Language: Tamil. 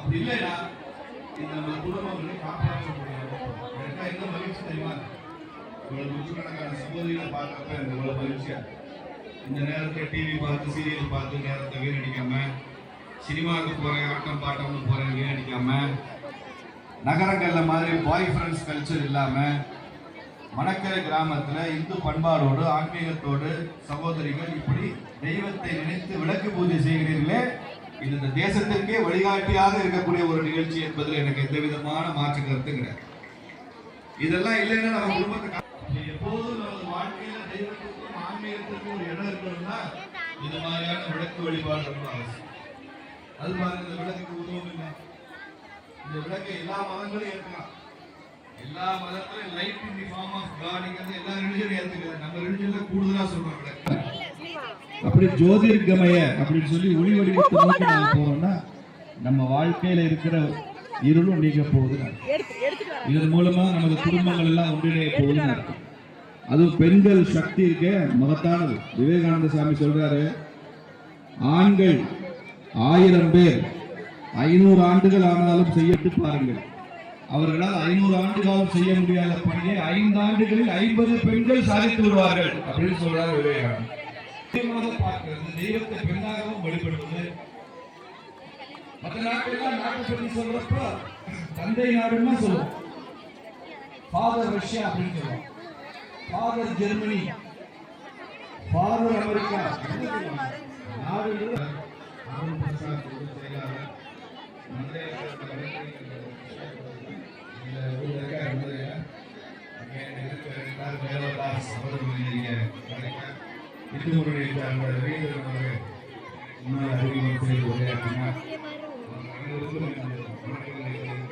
அப்படி இல்லையா இந்த நம்ம குடும்பங்களை காப்பாற்ற முடியாது எனக்கு என்ன மகிழ்ச்சி தெரியுமா இவ்வளவு நூற்றுக்கணக்கான சகோதரிகளை பார்க்கறப்ப இவ்வளவு மகிழ்ச்சியா இந்த நேரத்தில் டிவி பார்த்து சீரியல் பார்த்து நேரத்தை வீணடிக்காம சினிமாவுக்கு போகிறேன் ஆட்டம் பாட்டம்னு போகிறேன் வீணடிக்காம நகரங்களில் மாதிரி பாய் ஃப்ரெண்ட்ஸ் கல்ச்சர் இல்லாமல் மணக்கரை கிராமத்தில் இந்து பண்பாடோடு ஆன்மீகத்தோடு சகோதரிகள் இப்படி தெய்வத்தை நினைத்து விளக்கு பூஜை செய்கிறீர்களே இது இந்த தேசத்திற்கே வழிகாட்டியாக இருக்கக்கூடிய ஒரு நிகழ்ச்சி என்பதில் எனக்கு எந்த விதமான மாற்று கருத்து கிடையாது. இதெல்லாம் இல்லைன்னா நம்ம குடும்பத்தை எப்போதும் நமது வாழ்க்கையில தெய்வத்துக்கு ஒரு இடம் இருக்கணும்னா இது மாதிரியான விளக்கு வழிபாடு ரொம்ப அவசியம். அது பாருங்க இந்த விளக்குக்கு உதவும் இல்லை இந்த விளக்கை எல்லா மதங்களும் ஏற்கலாம் எல்லா மதத்திலும் light in the form of காட்ங்கிறது எல்லா ரிலிஜனும் ஏத்துக்கிறது நம்ம ரிலிஜன்ல கூடுதலா சொல்றோம் விளக்கு. அப்படி ஜோதிர்கமய அப்படின்னு சொல்லி ஒளி வடிவத்தை நோக்கி நாம போறோம்னா நம்ம வாழ்க்கையில இருக்கிற இருளும் நீங்க அர்த்தம். இதன் மூலமா நமது குடும்பங்கள் எல்லாம் ஒன்றிணைய போகுதுன்னு அர்த்தம். அதுவும் பெண்கள் சக்தி இருக்க மகத்தானது. விவேகானந்த சாமி சொல்றாரு ஆண்கள் ஆயிரம் பேர் ஐநூறு ஆண்டுகள் ஆனாலும் செய்யட்டு பாருங்கள். அவர்களால் ஐநூறு ஆண்டுகளாலும் செய்ய முடியாத பணியை ஐந்து ஆண்டுகளில் ஐம்பது பெண்கள் சாதித்து விடுவார்கள். அப்படின்னு சொல்றாரு விவேகானந்தர். பார்க்கிறது தெய்வத்தை பெண்ணாகவும் வெளிப்படுவது மற்ற நாட்கள்லாம் நாட்டு பற்றி சொல்றப்ப தந்தை நாடுன்னா சொல்லுவோம். ஃபாதர் ரஷ்யா அப்படின்னு சொல்லுவோம். ஃபாதர் ஜெர்மனி ஃபாதர் அமெரிக்கா இது அருண் பிரசாத் பொதுச் செயலாளர் மதுரை